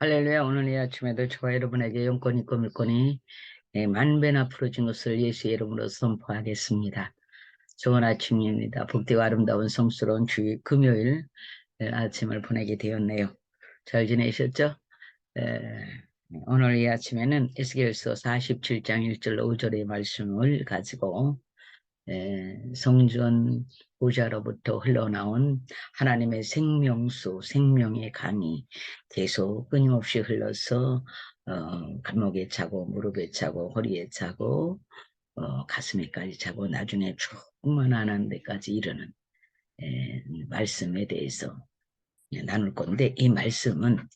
할렐루야 오늘 이 아침에도 저와 여러분에게 영권이 꿈일거니 예, 만배나 풀어진 것을 예수의 이름으로 선포하겠습니다. 좋은 아침입니다. 복되고 아름다운 성스러운 주 금요일 예, 아침을 보내게 되었네요. 잘 지내셨죠? 에, 오늘 이 아침에는 에스겔서 47장 1절 5절의 말씀을 가지고 에, 성전 보좌로부터 흘러나온 하나님의 생명수, 생명의 강이 계속 끊임없이 흘러서 어, 감목에 차고 무릎에 차고 허리에 차고 어, 가슴에까지 차고 나중에 충만한 데까지 이르는 에, 말씀에 대해서 나눌 건데 이 말씀은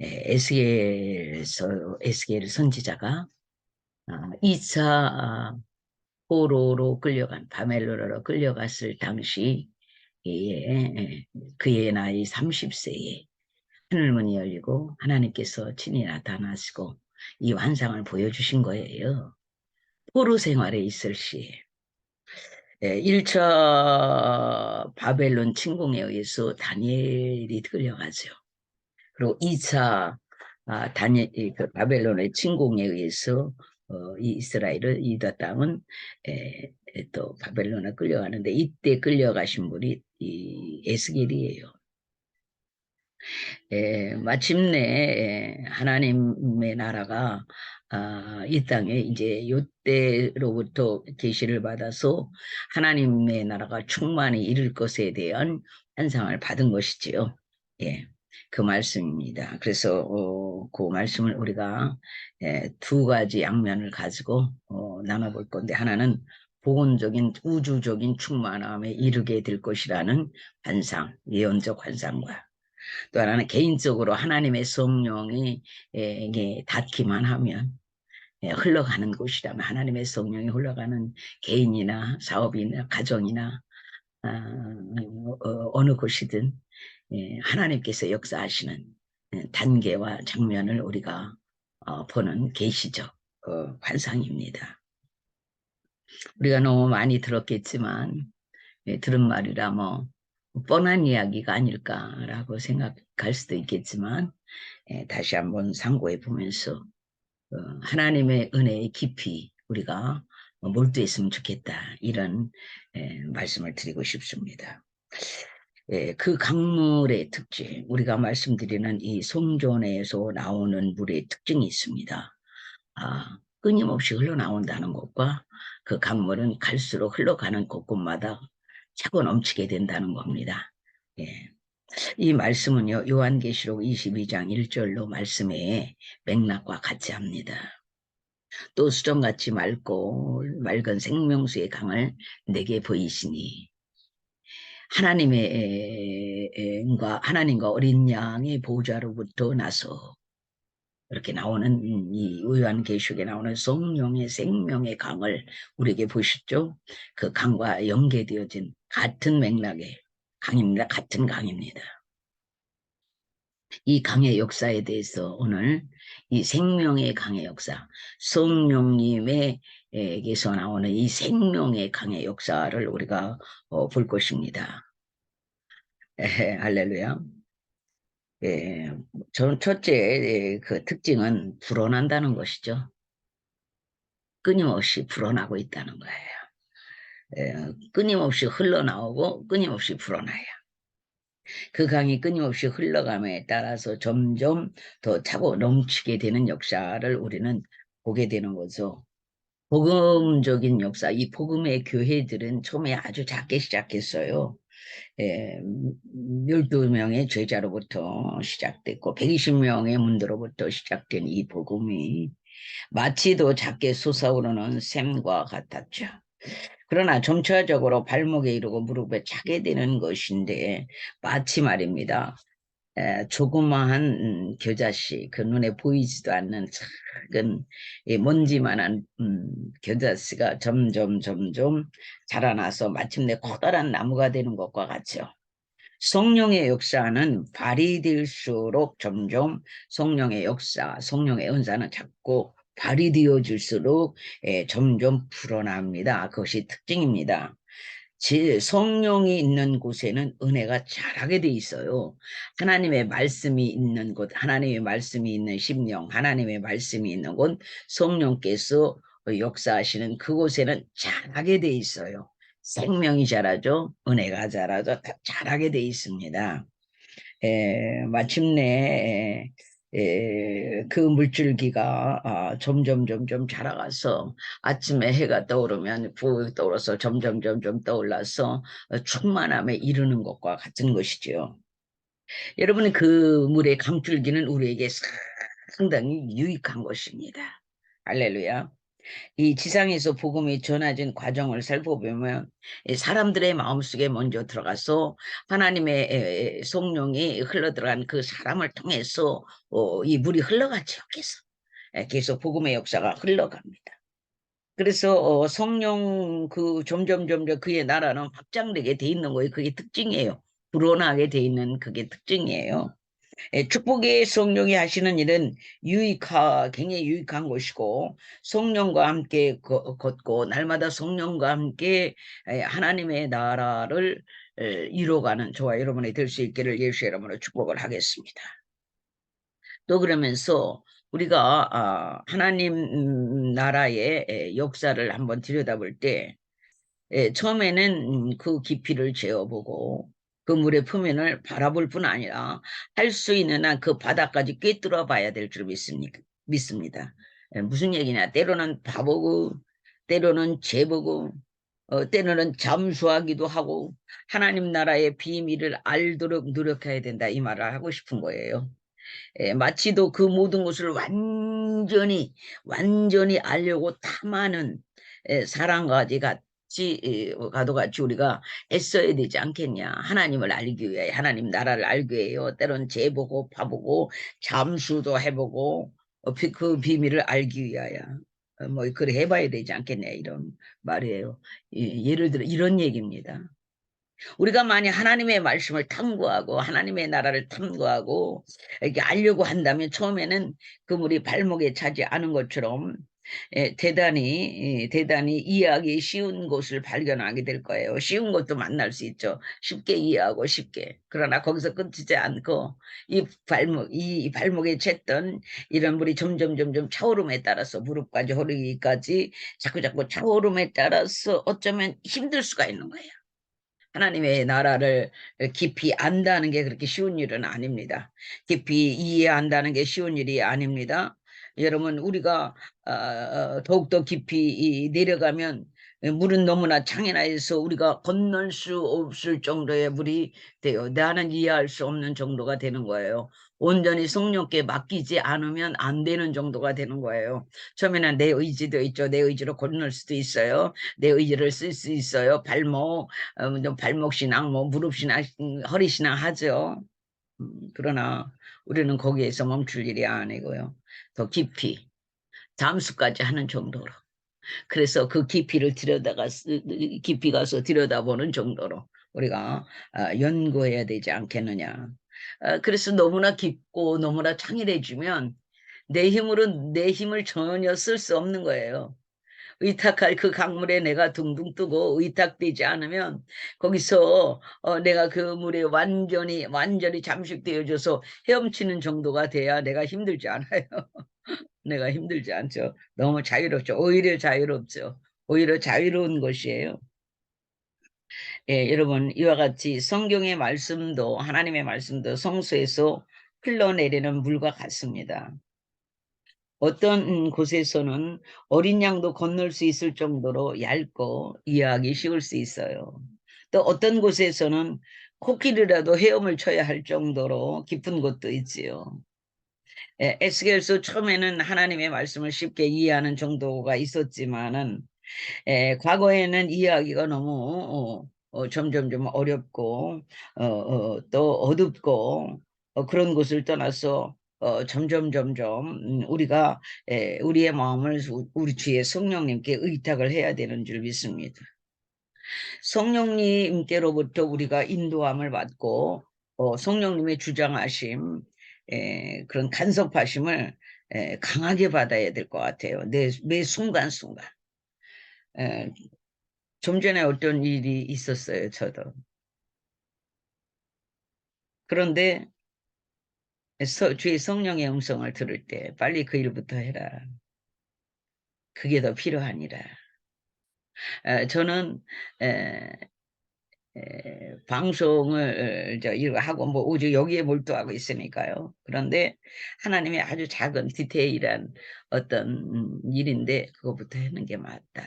에스겔서 에스겔 선지자가 어, 2차 포로로 끌려간 바멜로로 끌려갔을 당시 예, 그의 나이 30세에 하늘문이 열리고 하나님께서 친히 나타나시고 이 환상을 보여주신 거예요. 포로 생활에 있을 시에 1차 바벨론 침공에 의해서 다니엘이 끌려가죠. 그리고 2차 아, 다니, 그 바벨론의 침공에 의해서 어, 이 이스라엘은 이다 땅은 에, 에, 또 바벨론에 끌려가는데 이때 끌려가신 분이 이 에스겔이에요. 에, 마침내 하나님의 나라가 아, 이 땅에 이제 요때로부터 계시를 받아서 하나님의 나라가 충만히 이룰 것에 대한 환상을 받은 것이지요. 예. 그 말씀입니다. 그래서 어, 그 말씀을 우리가 예, 두 가지 양면을 가지고 어, 나눠볼 건데 하나는 보건적인 우주적인 충만함에 이르게 될 것이라는 환상, 예언적 환상과 또 하나는 개인적으로 하나님의 성령이 에, 닿기만 하면 예, 흘러가는 곳이라면 하나님의 성령이 흘러가는 개인이나 사업이나 가정이나 아, 어, 어느 곳이든 예, 하나님께서 역사하시는 예, 단계와 장면을 우리가 어, 보는 계시적 어, 환상입니다. 우리가 너무 많이 들었겠지만 예, 들은 말이라 뭐 뻔한 이야기가 아닐까라고 생각할 수도 있겠지만 다시 한번 상고해 보면서 어, 하나님의 은혜의 깊이 우리가 몰두했으면 좋겠다 이런 말씀을 드리고 싶습니다. 예, 그 강물의 특징, 우리가 말씀드리는 이 송존에서 나오는 물의 특징이 있습니다. 아, 끊임없이 흘러나온다는 것과 그 강물은 갈수록 흘러가는 곳곳마다 차고 넘치게 된다는 겁니다. 예. 이 말씀은요, 요한계시록 22장 1절로 말씀에 맥락과 같이 합니다. 또 수정같이 맑고 맑은 생명수의 강을 내게 보이시니 하나님의 하나님과 어린 양의 보좌로부터 나서 이렇게 나오는 이 의한 계시에 나오는 성령의 생명의 강을 우리에게 보시죠. 그 강과 연계되어진 같은 맥락의 강입니다. 같은 강입니다. 이 강의 역사에 대해서 오늘 이 생명의 강의 역사, 성령님의 에게서 나오는 이 생명의 강의 역사를 우리가 어, 볼 것입니다. 에, 할렐루야. 예, 저는 첫째 예, 그 특징은 불어난다는 것이죠. 끊임없이 불어나고 있다는 거예요. 예, 끊임없이 흘러나오고 끊임없이 불어나요. 그 강이 끊임없이 흘러감에 따라서 점점 더 차고 넘치게 되는 역사를 우리는 보게 되는 거죠. 복음적인 역사, 이 복음의 교회들은 처음에 아주 작게 시작했어요. 예, 12명의 제자로부터 시작됐고 120명의 문도로부터 시작된 이 복음이 마치도 작게 솟아오르는 샘과 같았죠. 그러나 점차적으로 발목에 이르고 무릎에 차게 되는 것인데 마치 말입니다. 에, 조그마한 음, 겨자씨, 그 눈에 보이지도 않는 작은 먼지만한 음, 겨자씨가 점점 점점 자라나서 마침내 커다란 나무가 되는 것과 같죠. 성령의 역사는 발휘될수록 점점 성령의 역사, 성령의 은사는 자꾸 발휘되어질수록 점점 불어납니다. 그것이 특징입니다. 제 성령이 있는 곳에는 은혜가 잘하게 돼 있어요. 하나님의 말씀이 있는 곳, 하나님의 말씀이 있는 심령, 하나님의 말씀이 있는 곳, 성령께서 역사하시는 그곳에는 잘하게 돼 있어요. 생명이 자라죠. 은혜가 자라죠. 다 잘하게 돼 있습니다. 에, 마침내 에, 그 물줄기가 아, 점점 점점 자라가서 아침에 해가 떠오르면 부이 떠오르서 점점 점점 떠올라서 어, 충만함에 이르는 것과 같은 것이죠. 여러분 그 물의 감줄기는 우리에게 상당히 유익한 것입니다. 할렐루야. 이 지상에서 복음이 전해진 과정을 살펴보면 사람들의 마음속에 먼저 들어가서 하나님의 성령이 흘러들어간 그 사람을 통해서 어, 이 물이 흘러가죠. 계속 계속 복음의 역사가 흘러갑니다. 그래서 어, 성령 그 점점 점점 그의 나라는 확장되게 돼 있는 거예요. 그게 특징이에요. 불어나게 돼 있는 그게 특징이에요. 예, 축복의 성령이 하시는 일은 유익하, 굉장히 유익한 것이고 성령과 함께 걷고 날마다 성령과 함께 예, 하나님의 나라를 예, 이루어가는 저와 여러분이 될 수 있기를 예수의 이름으로 축복을 하겠습니다. 또 그러면서 우리가 아, 하나님 나라의 역사를 한번 들여다볼 때 처음에는 음, 그 깊이를 재어보고 그 물의 표면을 바라볼 뿐 아니라 할 수 있는 한 그 바닥까지 꿰뚫어 봐야 될 줄 믿습니다. 믿습니다. 예, 무슨 얘기냐? 때로는 바보고, 때로는 재보고, 어, 때로는 잠수하기도 하고 하나님 나라의 비밀을 알도록 노력해야 된다 이 말을 하고 싶은 거예요. 에, 예, 마치도 그 모든 것을 완전히 완전히 알려고 탐하는 에, 예, 같이 가도 같이 우리가 애써야 되지 않겠냐. 하나님을 알기 위해 하나님 나라를 알기 위해요. 때론 재보고 봐보고 잠수도 해보고 어, 그 비밀을 알기 위하여 어, 뭐 그래 해봐야 되지 않겠냐 이런 말이에요. 예를 들어 이런 얘기입니다. 우리가 만약 하나님의 말씀을 탐구하고 하나님의 나라를 탐구하고 이렇게 알려고 한다면 처음에는 그물이 발목에 차지 않은 것처럼 예, 대단히 예, 대단히 이해하기 쉬운 곳을 발견하게 될 거예요. 쉬운 것도 만날 수 있죠. 쉽게 이해하고 쉽게. 그러나 거기서 끝이지 않고 이 발목 이 발목에 챘던 이런 물이 점점 점점 차오름에 따라서 무릎까지 허리까지 자꾸 자꾸 차오름에 따라서 어쩌면 힘들 수가 있는 거예요. 하나님의 나라를 깊이 안다는 게 그렇게 쉬운 일은 아닙니다. 깊이 이해한다는 게 쉬운 일이 아닙니다. 여러분 우리가 어, 어, 더욱더 깊이 내려가면 물은 너무나 장애나해서 우리가 건널 수 없을 정도의 물이 돼요. 나는 이해할 수 없는 정도가 되는 거예요. 온전히 성령께 맡기지 않으면 안 되는 정도가 되는 거예요. 처음에는 내 의지도 있죠. 내 의지로 건널 수도 있어요. 내 의지를 쓸 수 있어요. 발목, 어, 발목 신앙, 뭐 무릎 신앙, 허리 신앙 하죠. 음, 그러나 우리는 거기에서 멈출 일이 아니고요. 더 깊이 잠수까지 하는 정도로. 그래서 그 깊이를 들여다가 깊이 가서 들여다보는 정도로 우리가 아, 연구해야 되지 않겠느냐. 아, 그래서 너무나 깊고 너무나 창의해지면 내 힘으로 내 힘을 전혀 쓸 수 없는 거예요. 의탁할 그 강물에 내가 둥둥 뜨고 의탁되지 않으면 거기서 어, 내가 그 물에 완전히 완전히 잠식되어져서 헤엄치는 정도가 돼야 내가 힘들지 않아요. 내가 힘들지 않죠. 너무 자유롭죠. 오히려 자유롭죠. 오히려 자유로운 것이에요. 예, 여러분 이와 같이 성경의 말씀도 하나님의 말씀도 성수에서 흘러내리는 물과 같습니다. 어떤 곳에서는 어린 양도 건널 수 있을 정도로 얇고 이해하기 쉬울 수 있어요. 또 어떤 곳에서는 코끼리라도 헤엄을 쳐야 할 정도로 깊은 곳도 있지요. 예, 에스겔서 처음에는 하나님의 말씀을 쉽게 이해하는 정도가 있었지만은 예, 과거에는 이해하기가 너무 어, 어, 점점 좀 어렵고 어, 어, 또 어둡고 어, 그런 곳을 떠나서 어, 점점 점점 음, 우리가 에, 우리의 마음을 우리 주의 성령님께 의탁을 해야 되는 줄 믿습니다. 성령님께로부터 우리가 인도함을 받고 어, 성령님의 주장하심 에, 그런 간섭하심을 에, 강하게 받아야 될 것 같아요. 내, 매 순간순간. 에, 좀 전에 어떤 일이 있었어요, 저도. 그런데 서, 주의 성령의 음성을 들을 때 빨리 그 일부터 해라. 그게 더 필요하니라. 에, 저는 방송을 저 이거 하고 뭐 오직 여기에 몰두하고 있으니까요. 그런데 하나님의 아주 작은 디테일한 어떤 음, 일인데 그거부터 하는 게 맞다.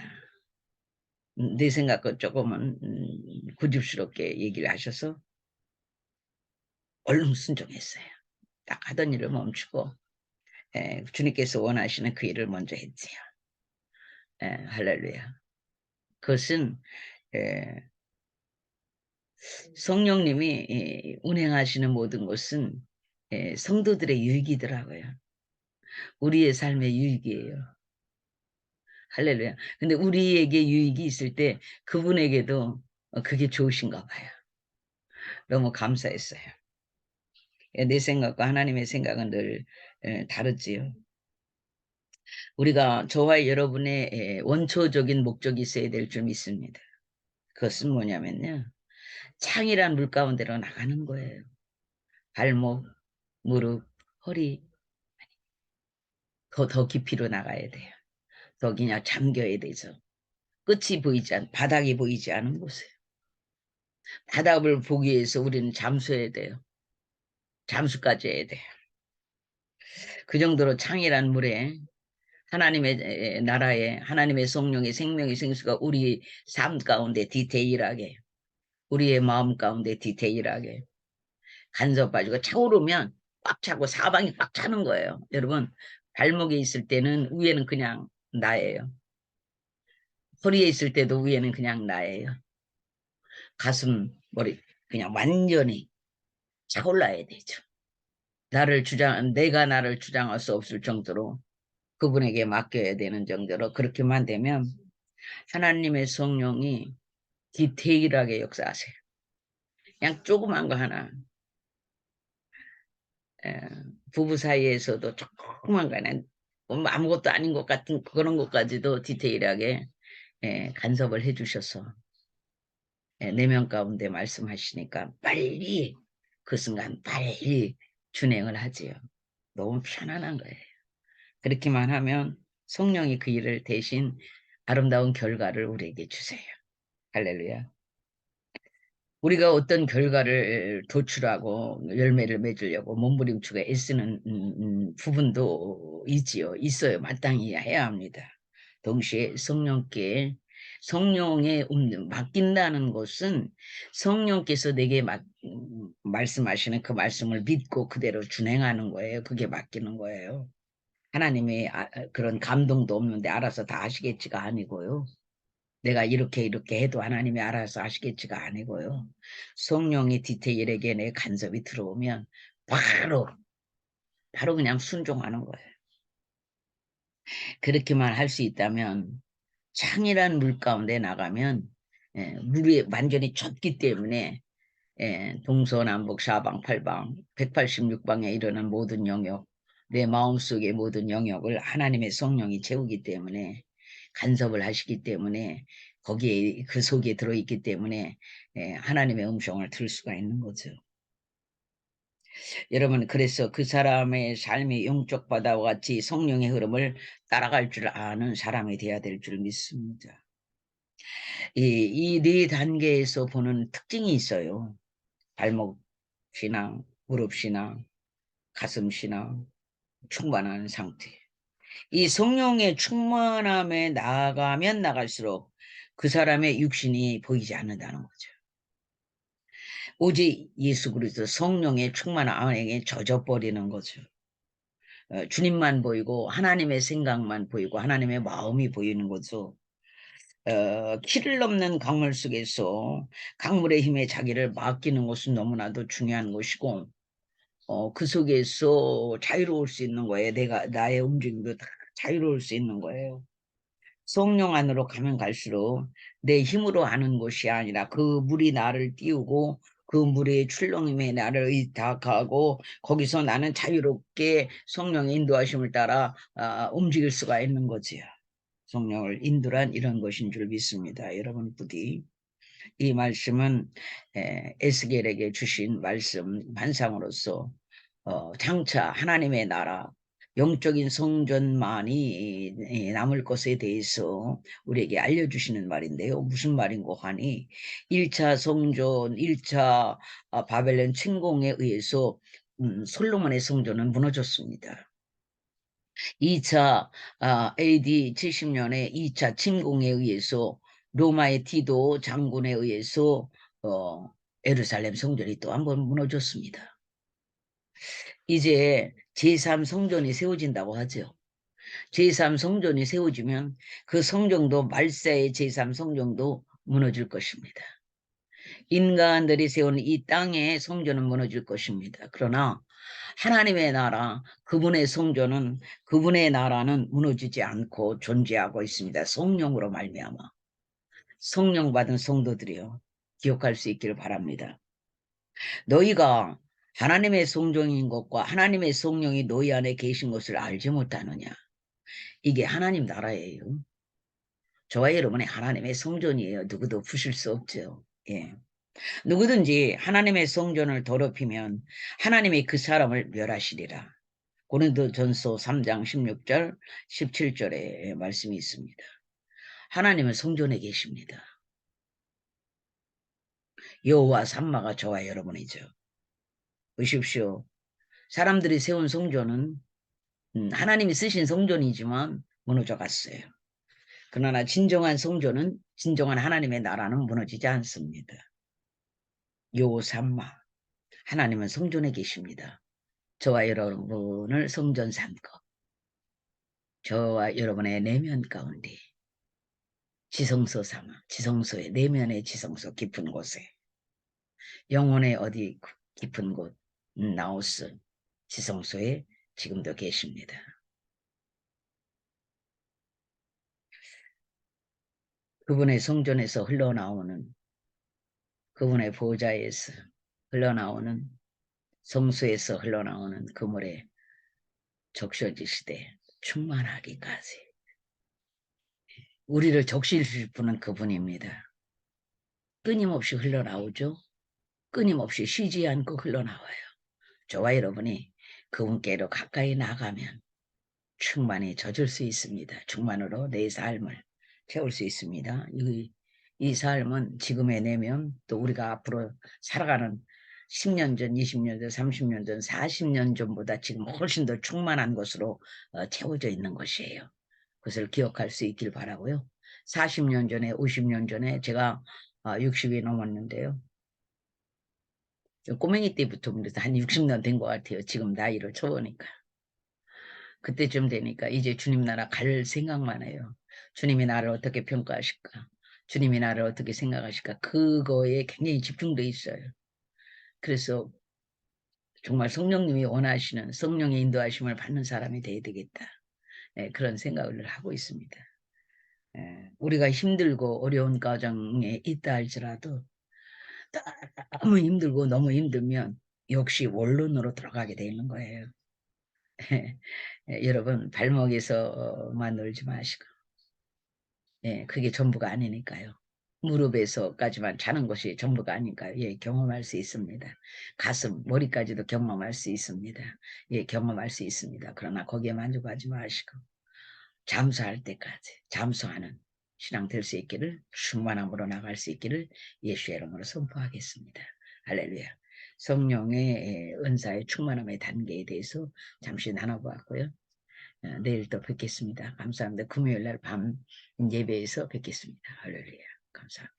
음, 내 생각은 조금은 음, 고집스럽게 얘기를 하셔서 얼른 순종했어요. 딱 하던 일을 멈추고 에, 주님께서 원하시는 그 일을 먼저 했지요. 에, 할렐루야. 그것은 에, 성령님이 예, 운행하시는 모든 것은 예, 성도들의 유익이더라고요. 우리의 삶의 유익이에요. 할렐루야. 근데 우리에게 유익이 있을 때 그분에게도 어, 그게 좋으신가 봐요. 너무 감사했어요. 예, 내 생각과 하나님의 생각은 늘 예, 다르지요. 우리가 저와 여러분의 예, 원초적인 목적이 있어야 될 줄 믿습니다. 그것은 뭐냐면요. 창이란 물 가운데로 나가는 거예요. 발목, 무릎, 허리 더, 더 깊이로 나가야 돼요. 더 그냥 잠겨야 되죠. 끝이 보이지 않, 바닥이 보이지 않은 곳에. 바닥을 보기 위해서 우리는 잠수해야 돼요. 잠수까지 해야 돼요. 그 정도로 창이란 물에 하나님의 나라에 하나님의 성령의 생명의 생수가 우리 삶 가운데 디테일하게 우리의 마음 가운데 디테일하게 간섭 빠지고 차오르면 꽉 차고 사방이 꽉 차는 거예요. 여러분 발목에 있을 때는 위에는 그냥 나예요. 허리에 있을 때도 위에는 그냥 나예요. 가슴, 머리 그냥 완전히 차올라야 되죠. 나를 주장, 내가 나를 주장할 수 없을 정도로 그분에게 맡겨야 되는 정도로 그렇게만 되면 하나님의 성령이 디테일하게 역사하세요. 그냥 조그만 거 하나. 에, 부부 사이에서도 조그만 거 하나. 뭐 아무것도 아닌 것 같은 그런 것까지도 디테일하게 에, 간섭을 해주셔서 내면 가운데 말씀하시니까 빨리 그 순간 빨리 준행을 하지요. 너무 편안한 거예요. 그렇게만 하면 성령이 그 일을 대신 아름다운 결과를 우리에게 주세요. 할렐루야. 우리가 어떤 결과를 도출하고 열매를 맺으려고 몸부림치고 애쓰는 음, 음, 부분도 있지요. 있어요. 마땅히 해야 합니다. 동시에 성령께 성령에 맡긴다는 것은 성령께서 내게 막, 음, 말씀하시는 그 말씀을 믿고 그대로 준행하는 거예요. 그게 맡기는 거예요. 하나님의 아, 그런 감동도 없는데 알아서 다 하시겠지가 아니고요. 내가 이렇게 이렇게 해도 하나님이 알아서 하시겠지가 아니고요. 성령의 디테일에게 내 간섭이 들어오면 바로 바로 그냥 순종하는 거예요. 그렇게만 할 수 있다면 창이란 물 가운데 나가면 예, 물이 완전히 젖기 때문에 예, 동서남북 사방 팔방 186방에 이르는 모든 영역 내 마음속의 모든 영역을 하나님의 성령이 채우기 때문에 간섭을 하시기 때문에 거기에 그 속에 들어있기 때문에 예, 하나님의 음성을 들을 수가 있는 거죠. 여러분 그래서 그 사람의 삶이 영적 바다와 같이 성령의 흐름을 따라갈 줄 아는 사람이 되어야 될 줄 믿습니다. 이네 단계에서 보는 특징이 있어요. 발목 신앙, 무릎 신앙, 가슴 신앙, 충만한 상태. 이 성령의 충만함에 나가면 나갈수록 그 사람의 육신이 보이지 않는다는 거죠. 오직 예수 그리스도 성령의 충만함에 젖어버리는 거죠. 어, 주님만 보이고 하나님의 생각만 보이고 하나님의 마음이 보이는 거죠. 어, 키를 넘는 강물 속에서 강물의 힘에 자기를 맡기는 것은 너무나도 중요한 것이고 어, 그 속에서 자유로울 수 있는 거예요. 내가 나의 움직임도 다 자유로울 수 있는 거예요. 성령 안으로 가면 갈수록 내 힘으로 하는 것이 아니라 그 물이 나를 띄우고 그 물의 출렁임에 나를 의탁하고 거기서 나는 자유롭게 성령의 인도하심을 따라 아, 움직일 수가 있는 거지요. 성령을 인도란 이런 것인 줄 믿습니다. 여러분 부디 이 말씀은 에, 에스겔에게 주신 말씀 반상으로서 어, 장차 하나님의 나라 영적인 성전만이 남을 것에 대해서 우리에게 알려주시는 말인데요. 무슨 말인고 하니 1차 성전, 1차 아, 바벨론 침공에 의해서 음, 솔로몬의 성전은 무너졌습니다. 2차 아, AD 70년에 2차 침공에 의해서 로마의 티도 장군에 의해서 어, 에루살렘 성전이 또 한 번 무너졌습니다. 이제 제3성전이 세워진다고 하죠. 제3성전이 세워지면 그 성정도 말세의 제3성정도 무너질 것입니다. 인간들이 세운 이 땅의 성전은 무너질 것입니다. 그러나 하나님의 나라, 그분의 성전은 그분의 나라는 무너지지 않고 존재하고 있습니다. 성령으로 말미암아 성령 받은 성도들이요 기억할 수 있기를 바랍니다. 너희가 하나님의 성종인 것과 하나님의 성령이 너희 안에 계신 것을 알지 못하느냐. 이게 하나님 나라예요. 저와 여러분의 하나님의 성전이에요. 누구도 부실 수 없죠. 예. 누구든지 하나님의 성전을 더럽히면 하나님이 그 사람을 멸하시리라. 고린도 전서 3장 16절 17절에 말씀이 있습니다. 하나님은 성전에 계십니다. 여호와 삼마가 저와 여러분이죠. 보십시오. 사람들이 세운 성전은 음, 하나님이 쓰신 성전이지만 무너져 갔어요. 그러나 진정한 성전은 진정한 하나님의 나라는 무너지지 않습니다. 요삼마 하나님은 성전에 계십니다. 저와 여러분을 성전 삼고 저와 여러분의 내면 가운데 지성소 삼아 지성소의 내면의 지성소 깊은 곳에 영혼의 어디 깊은 곳 나우스 지성소에 지금도 계십니다. 그분의 성전에서 흘러나오는 그분의 보좌에서 흘러나오는 성수에서 흘러나오는 그물에 적셔지시되 충만하기까지 우리를 적실 분은 그분입니다. 끊임없이 흘러나오죠. 끊임없이 쉬지 않고 흘러나와요. 저와 여러분이 그분께로 가까이 나가면 충만히 젖을 수 있습니다. 충만으로 내 삶을 채울 수 있습니다. 이, 이 삶은 지금의 내면 또 우리가 앞으로 살아가는 10년 전, 20년 전, 30년 전, 40년 전보다 지금 훨씬 더 충만한 것으로 어, 채워져 있는 것이에요. 그것을 기억할 수 있길 바라고요. 40년 전에, 50년 전에 제가 60이 어, 넘었는데요. 꼬맹이 때부터 그래서 한 60년 된 것 같아요. 지금 나이를 쳐보니까. 그때쯤 되니까 이제 주님 나라 갈 생각만 해요. 주님이 나를 어떻게 평가하실까? 주님이 나를 어떻게 생각하실까? 그거에 굉장히 집중돼 있어요. 그래서 정말 성령님이 원하시는 성령의 인도하심을 받는 사람이 돼야 되겠다. 네, 그런 생각을 하고 있습니다. 네, 우리가 힘들고 어려운 과정에 있다 할지라도 너무 힘들고 너무 힘들면 역시 원론으로 들어가게 되는 거예요. 예, 여러분 발목에서만 놀지 마시고 예, 그게 전부가 아니니까요. 무릎에서까지만 자는 것이 전부가 아니니까요. 예, 경험할 수 있습니다. 가슴, 머리까지도 경험할 수 있습니다. 예, 경험할 수 있습니다. 그러나 거기에 만족하지 마시고 잠수할 때까지 잠수하는 신앙 될 수 있기를 충만함으로 나갈 수 있기를 예수의 이름으로 선포하겠습니다. 할렐루야. 성령의 은사의 충만함의 단계에 대해서 잠시 나눠보았고요. 어, 내일 또 뵙겠습니다. 감사합니다. 금요일 날 밤 예배에서 뵙겠습니다. 할렐루야. 감사합니다.